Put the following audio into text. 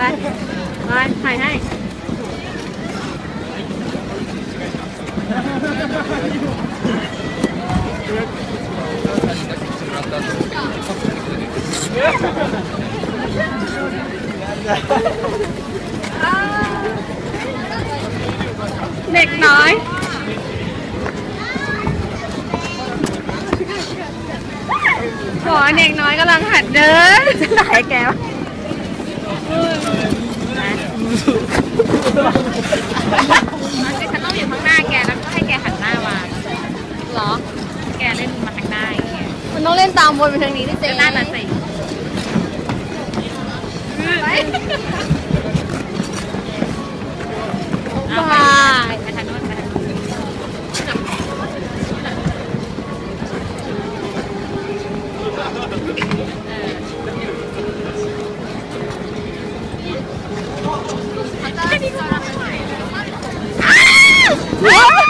ไปไปถ่ายให้เด็กน้อยขอเด็กน้อยกำลังหัดเดินจะถ่ายแกวะฉันต้องอยู่ข้างหน้าแกแล้วก็ให้แกหันหน้ามาเหรอ แกเล่นมาทางหน้าอย่างเงี้ยมันต้องเล่นตามวนไปทางนี้ดิเจ๊ก็น่าจะสิไป What?